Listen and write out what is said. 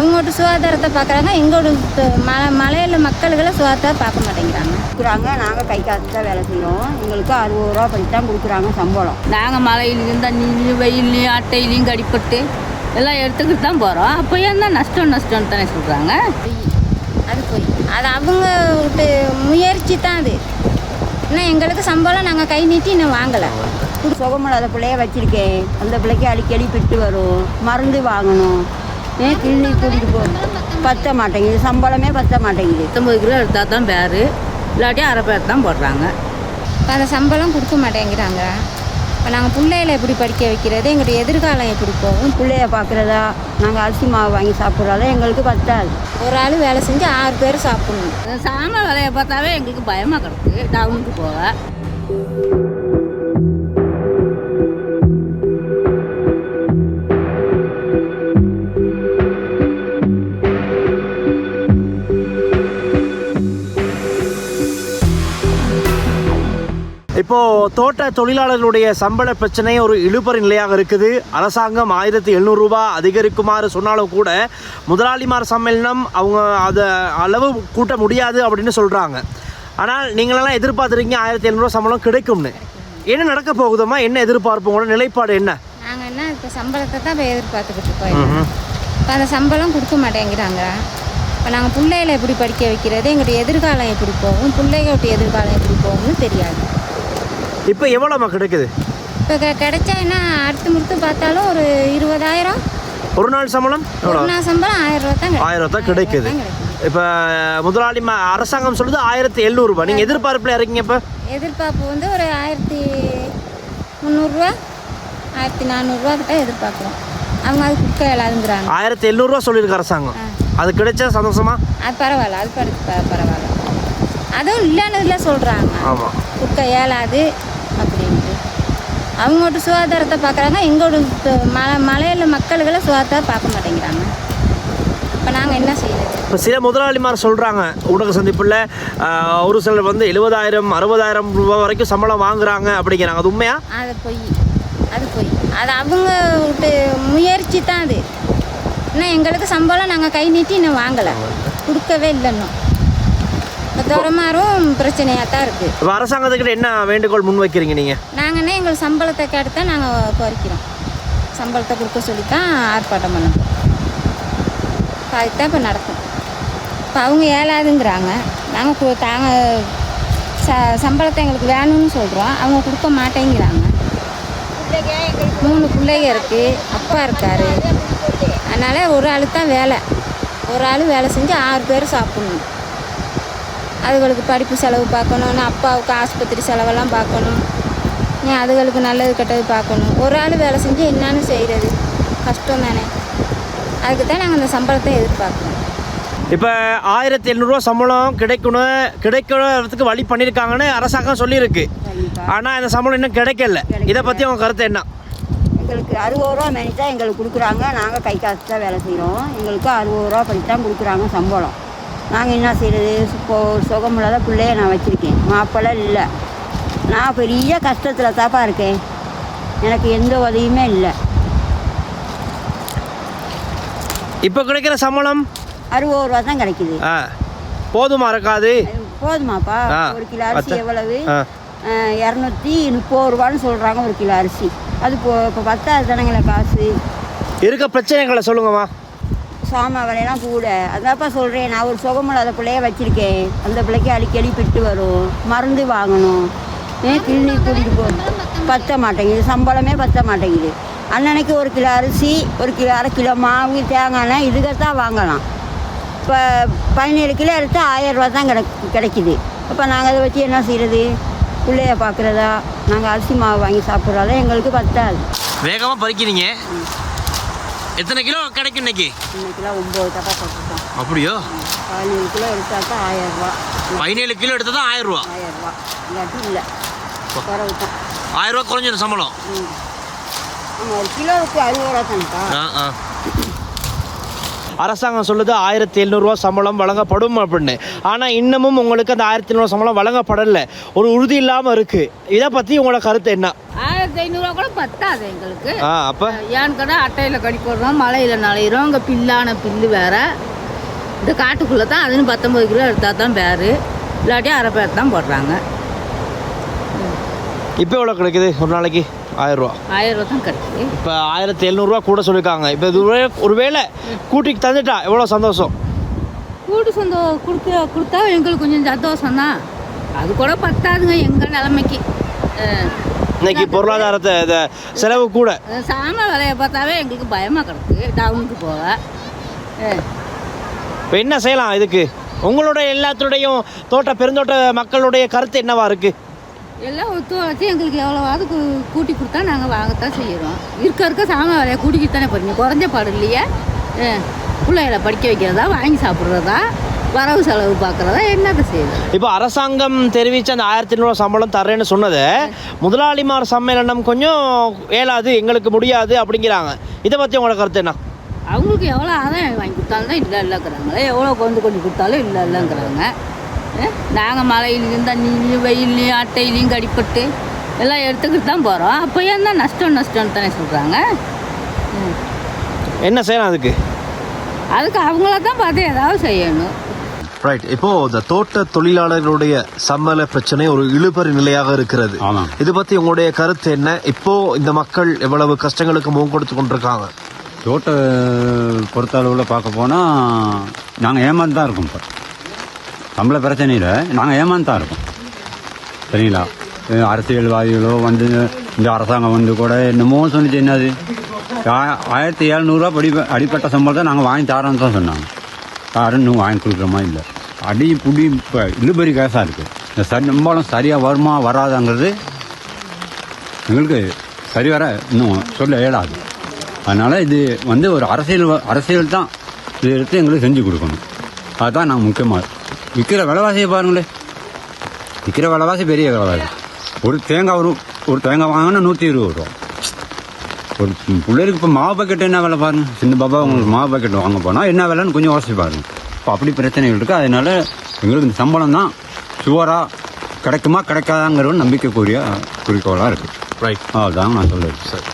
அவங்களோட சுகாதாரத்தை பார்க்குறாங்க எங்களோட மலை மலையில் மக்கள்களை சுகாதாரத்தை பார்க்க மாட்டேங்கிறாங்க. கொடுக்குறாங்க நாங்கள் கை காசு தான் வேலை செய்கிறோம் எங்களுக்கு அறுபது ரூபா படி தான் கொடுக்குறாங்க சம்பளம். நாங்கள் மழையிலையும் தண்ணியிலையும் வெயிலையும் அட்டையிலையும் கடிப்பட்டு எல்லாம் எடுத்துக்கிட்டு தான் போகிறோம் அப்போ ஏன் தான் நஷ்டம் நஷ்டம்னு தானே சொல்கிறாங்க பொய். அது போய் அது அவங்க விட்டு முயற்சி தான் அது. இன்னும் எங்களுக்கு சம்பளம் நாங்கள் கை நீட்டி இன்னும் வாங்கலை. சுகமில்லாத பிள்ளைய வச்சுருக்கேன். அந்த பிள்ளைக்கு அடிக்கடி பிட்டு வரும். மருந்து வாங்கணும். ஏன் கிளினிக் கூட்டிகிட்டு போ. பத்த மாட்டேங்குது. சம்பளமே பத்த மாட்டேங்குது. பத்தொம்பது கிலோ எடுத்தால் தான் பேர். இல்லாட்டி அரை பேர் தான் போடுறாங்க. இப்போ அந்த சம்பளம் கொடுக்க மாட்டேங்கிறாங்க. இப்போ நாங்கள் பிள்ளைகளை எப்படி படிக்க வைக்கிறது? எங்களுடைய எதிர்காலம் எப்படி போகும்? பிள்ளைய பார்க்குறதா நாங்கள் அரிசி மாவு வாங்கி சாப்பிட்றதா? எங்களுக்கு பத்தாது. ஒரு ஆள் வேலை செஞ்சு ஆறு பேர் சாப்பிடணும். சாமான் விலையை பார்த்தாவே எங்களுக்கு பயமாக கிடக்கு. டவுனுக்கு போக. இப்போ தோட்ட தொழிலாளர்களுடைய சம்பள பிரச்சனை ஒரு இழுபறி நிலையாக இருக்குது. அரசாங்கம் ஆயிரத்தி எழுநூறு ரூபாய் அதிகரிக்குமாறு சொன்னாலும் கூட முதலாளிமார் சம்மேளனம் அவங்க அதை அளவு கூட்ட முடியாது அப்படின்னு சொல்கிறாங்க ஆனால் நீங்களெல்லாம் எதிர்பார்த்துருக்கீங்க ஆயிரத்தி எழுநூறுவா சம்பளம் கிடைக்கும்னு. என்ன நடக்க போகுதம்மா? என்ன எதிர்பார்ப்பு? உங்களோட நிலைப்பாடு என்ன? நாங்கள் என்ன இப்போ சம்பளத்தை தான் இப்போ எதிர்பார்த்துக்கிட்டு இருக்கோம். இப்போ அந்த சம்பளம் கொடுக்க மாட்டேங்கிறாங்க. இப்போ நாங்கள் பிள்ளைகளை எப்படி படிக்க வைக்கிறது? எங்களுடைய எதிர்காலம் எப்படி போகும்? பிள்ளைகளுடைய எதிர்காலம் எப்படி போகும்னு தெரியாது. இப்போ எவ்வளோம்மா கிடைக்குது? இப்போ கிடைச்சா என்ன அடுத்து முறுத்து பார்த்தாலும் ஒரு இருபதாயிரம். ஒரு நாள் சம்பளம்? ஒரு நாள் சம்பளம் ஆயிரம் ரூபா தான் ஆயிரம் ரூபா தான் கிடைக்குது. இப்போ முதலாளி அரசாங்கம் சொல்லுது ஆயிரத்தி எழுநூறுபா. நீங்கள் எதிர்பார்ப்பில் இருக்கீங்க இப்போ. எதிர்பார்ப்பு வந்து ஒரு ஆயிரத்தி முந்நூறுரூவா ஆயிரத்தி நானூறுரூவா கிட்ட எதிர்பார்க்குறோம் அவங்க அது கொடுக்க இயலாதுங்கிறாங்க ஆயிரத்தி எழுநூறுவா சொல்லியிருக்கு அரசாங்கம். அது கிடைச்சா சந்தோஷமா? அது பரவாயில்ல அது பரவாயில்ல. அதுவும் இல்லைன்னு சொல்கிறாங்க ஆமாம் கொடுக்க இயலாது. அவங்களோட சுகாதாரத்தை பார்க்குறாங்க எங்களோட மலை மலையில் மக்கள்களை சுகாதாரத்தை பார்க்க மாட்டேங்கிறாங்க. இப்போ நாங்கள் என்ன செய்யறது? இப்போ சில முதலாளிமார் சொல்கிறாங்க ஊடக சந்திப்பில் ஒரு சிலர் வந்து எழுபதாயிரம் அறுபதாயிரம் ரூபாய் வரைக்கும் சம்பளம் வாங்குறாங்க அப்படிங்கிறாங்க. அது உண்மையா? அது பொய் அது பொய். அது அவங்க முயற்சி தான் அது. இன்னும் எங்களுக்கு சம்பளம் நாங்கள் கை நீட்டி இன்னும் வாங்கலை. கொடுக்கவே இல்லை தூரமாரும் பிரச்சனையாக தான் இருக்குது இப்போ அரசாங்கத்துக்கிட்ட என்ன வேண்டுகோள் முன் வைக்கிறீங்க நீங்கள் நாங்கள் என்ன எங்களுக்கு சம்பளத்தை கேட்டு தான் நாங்கள் குறைக்கிறோம். சம்பளத்தை கொடுக்க சொல்லி தான் ஆர்ப்பாட்டம் பண்ண போகிறோம் இப்போ அதுக்கு தான் இப்போ நடக்கும். இப்போ அவங்க ஏழாதுங்கிறாங்க. நாங்கள் தாங்க ச சம்பளத்தை எங்களுக்கு வேணும்னு சொல்கிறோம் அவங்க கொடுக்க மாட்டேங்கிறாங்க. மூணு பிள்ளைங்க இருக்குது அப்பா இருக்கார். அதனால் ஒரு ஆளு தான் வேலை. ஒரு ஆள் வேலை செஞ்சு ஆறு பேர் சாப்பிட்ணும். அதுகளுக்கு படிப்பு செலவு பார்க்கணும் அப்பாவுக்கு ஆஸ்பத்திரி செலவெல்லாம் பார்க்கணும். நீ அதுகளுக்கு நல்லது கெட்டது பார்க்கணும். ஒரு ஆள் வேலை செஞ்சு என்னன்னு செய்கிறது கஷ்டம் தானே அதுக்கு தான் நாங்கள் அந்த சம்பளத்தை எதிர்பார்க்குறோம். இப்போ ஆயிரத்தி எழுநூறுவா சம்பளம் கிடைக்கணும் கிடைக்கிறதுக்கு வழி பண்ணியிருக்காங்கன்னு அரசாங்கம் சொல்லியிருக்கு. ஆனால் இந்த சம்பளம் இன்னும் கிடைக்கல. இதை பற்றி உங்கள் கருத்து என்ன? எங்களுக்கு அறுபது ரூபா மேனி தான் எங்களுக்கு கொடுக்குறாங்க. நாங்கள் கை காசு தான் வேலை செய்கிறோம் எங்களுக்கு அறுபது ரூபா படி தான் கொடுக்குறாங்க சம்பளம். நாங்கள் என்ன செய்கிறது இப்போ சுகமில்லாத பிள்ளைய நான் வச்சுருக்கேன். மாப்பிள்ளை இல்லை. நான் பெரிய கஷ்டத்தில் தாப்பா இருக்கேன். எனக்கு எந்த உதவியுமே இல்லை. இப்போ கிடைக்கிற சம்பளம்? அறுபது ரூபா தான் கிடைக்குது. போதுமா இருக்காது? போதுமாப்பா. ஒரு கிலோ அரிசி. எவ்வளவு? இரநூத்தி முப்பது ரூபான்னு சொல்கிறாங்க ஒரு கிலோ அரிசி. அது இப்போ இப்போ பத்தாது தானங்களே காசு? இருக்க பிரச்சனைகளை சொல்லுங்கம்மா. சாமான் விலையெல்லாம் கூட. அதான்ப்பா சொல்கிறேன் நான் ஒரு சுகமில்லாத பிள்ளைய வச்சுருக்கேன். அந்த பிள்ளைக்கு அடிக்கடி பிட்டு வரும். மருந்து வாங்கணும். கிளினிக் கூட்டிகிட்டு போ. பத்த மாட்டேங்குது. சம்பளமே பத்த மாட்டேங்குது. அன்னன்னைக்கு ஒரு கிலோ அரிசி ஒரு கிலோ அரை கிலோ மாவு தேங்காய் இதுக்கத்தான் வாங்கலாம். இப்போ பதினேழு கிலோ எடுத்தால் ஆயிரம் ரூபா தான் கிடை கிடைக்குது. அப்போ நாங்கள் அதை வச்சு என்ன செய்கிறது பிள்ளைய பார்க்குறதா நாங்கள் அரிசி மாவு வாங்கி சாப்பிட்றதா? எங்களுக்கு பத்தாது. வேகமாக பறிக்கிறீங்க. எத்தனை கிலோ கிடைக்கும் இன்னைக்கு? இன்னைக்கெல்லாம் ஒம்பது போட்டுருக்கோம். அப்படியோ? பதினேழு கிலோ எடுத்தால் தான் ஆயிரம் ரூபா. பதினேழு கிலோ எடுத்தா தான் ஆயிரம் ரூபா? ஆயிரம் ரூபா. இல்லாட்டி இல்லை. ஆயிரம் ரூபா குறைஞ்சிடும் சம்பளம். ம். ஆமாம் ஒரு கிலோவுக்கு அறுபது ரூபா தானேப்பா ஆ ஆ. அரசாங்கம் சொல்லுது ஆயிரத்தி எழுநூறுவா சம்பளம் வழங்கப்படும் அப்படின்னு. ஆனால் இன்னமும் உங்களுக்கு அந்த ஆயிரத்தி எழுநூறு சம்பளம் வழங்கப்படலை. ஒரு உறுதி இல்லாமல் இருக்குது இதை பற்றி உங்களோட கருத்து என்ன? ஆயிரத்தி ஐநூறுரூவா கூட பத்தாது எங்களுக்கு. ஆ அப்போ? ஏன்னு கேட்டால் அட்டையில் கடி போடுறோம் மழையில் நனையிறோம் இங்கே பில்லான பில்லு வேற. இந்த காட்டுக்குள்ளே தான் அதுன்னு பத்தொம்பது கிலோ எடுத்தால் தான் பேர். இல்லாட்டி அரை பேர் தான் போடுறாங்க. இப்போ எவ்வளோ கிடைக்குது? ஒரு நாளைக்கு ஆயிரம் ரூபா. தான் கிடைக்குது. இப்போ ஆயிரத்தி எழுநூறுவா கூட சொல்லியிருக்காங்க. இப்போ இது ஒரு- ஒருவேளை கூட்டிக்கு தந்துட்டா எவ்வளோ சந்தோஷம்? கூட்டு சொந்த கொடுக்க கொடுத்தா எங்களுக்கு கொஞ்சம் சந்தோஷம் தான் அது கூட பத்தாதுங்க எங்கள் நிலைமைக்கு. இன்னைக்கு பொருளாதாரத்தை செலவு கூட. சாமான் விலையை பார்த்தாவே எங்களுக்கு பயமாக கிடக்கு. டவுனுக்கு போக. இப்போ என்ன செய்யலாம் இதுக்கு? உங்களுடைய எல்லாத்துடையும் தோட்ட பெருந்தோட்ட மக்களுடைய கருத்து என்னவா இருக்கு? எல்லாம் ஒத்துழைச்சி எங்களுக்கு எவ்வளோவாவது கூட்டி கொடுத்தா நாங்கள் வாங்கத்தான் செய்கிறோம் இருக்க இருக்க சாமான் விலையை கூட்டிக்கிட்டு தானே போறீங்க. குறைஞ்ச பாடு இல்லையே? பிள்ளைகளை படிக்க வைக்கிறதா வாங்கி சாப்பிட்றதா? வரவு செலவு பார்க்குறதா என்னத்தை செய்யுது இப்போ அரசாங்கம் தெரிவித்த அந்த ஆயிரத்தி ஐநூறுவா சம்பளம் தர்றேன்னு சொன்னதை முதலாளிமார் சம்மேளனம் கொஞ்சம் ஏலாது எங்களுக்கு முடியாது அப்படிங்கிறாங்க. இதை பற்றி உங்களோட கருத்து என்ன? அவங்களுக்கு எவ்வளோ ஆதாயம் வாங்கி கொடுத்தாலும் தான் இல்லை இல்லைங்கிறாங்களே. எவ்வளோ கொண்டு கொண்டு கொடுத்தாலும் இல்லை இல்லைங்கிறாங்க. நாங்கள் மழையிலையும் தண்ணிலையும் வெயிலையும் அட்டையிலையும் கடிப்பட்டு எல்லாம் எடுத்துக்கிட்டு தான் போகிறோம் அப்போ ஏன் தான் நஷ்டம் நஷ்டம்னு தானே சொல்கிறாங்க என்ன செய்யலாம் அதுக்கு? அதுக்கு அவங்கள தான் பார்த்து ஏதாவது செய்யணும். ரைட் இப்போ இந்த தோட்ட தொழிலாளர்களுடைய சம்பள பிரச்சனை ஒரு இழுபறி நிலையாக இருக்கிறது. ஆமாம். இது பத்தி உங்களுடைய கருத்து என்ன? இப்போ இந்த மக்கள் எவ்வளவு கஷ்டங்களுக்கு முகம் கொடுத்து கொண்டிருக்காங்க? தோட்ட பொறுத்த அளவில் பார்க்க போனால் நாங்கள் ஏமாந்து தான் இருக்கோம் இப்போ. சம்பள பிரச்சனையில் நாங்கள் ஏமாந்து தான் இருக்கோம். சரிங்களா? அரசியல்வாதிகளோ வந்து இந்த அரசாங்கம் வந்து கூட என்னமோ சொன்னிச்சு என்னது? ஆயிரத்தி எழுநூறுவா படி அடிப்பட்ட சம்பளத்தை நாங்கள் வாங்கி தரோன்னு தான் சொன்னாங்க. யாரும் இன்னும் வாங்கி கொடுக்குற மாதிரி இல்லை. அடி புடி இப்போ இழுபறி கேஸாக இருக்குது இந்த சம்பளம் சரியாக வருமா வராதாங்கிறது எங்களுக்கு சரி வர இன்னும் சொல்ல இயலாது. அதனால் இது வந்து ஒரு அரசியல் அரசியல் தான். இதை எடுத்து எங்களுக்கு செஞ்சு கொடுக்கணும். அதுதான் நாங்கள் முக்கியமாக விற்கிற விலைவாசியை பாருங்களேன் விற்கிற விலைவாசி பெரிய விலைவாசி. ஒரு தேங்காய் ஒரு ஒரு தேங்காய் வாங்கினா நூற்றி இருபது ரூபா. ஒரு பிள்ளைருக்கு இப்போ மாவு பாக்கெட் என்ன விலை பாருங்க? சின்ன பாபா உங்களுக்கு மாவு பாக்கெட் வாங்க போனால் என்ன விலைன்னு கொஞ்சம் யோசிச்சு பாருங்க. இப்போ அப்படி பிரச்சனைகள் இருக்குது அதனால எங்களுக்கு இந்த சம்பளம் தான் சுவராக கிடைக்குமா கிடைக்காதாங்கிற நம்பிக்கைக்குரிய குறிக்கோளாக இருக்குது ரைட் அதுதான் நான் சொல்லுவேன் சரி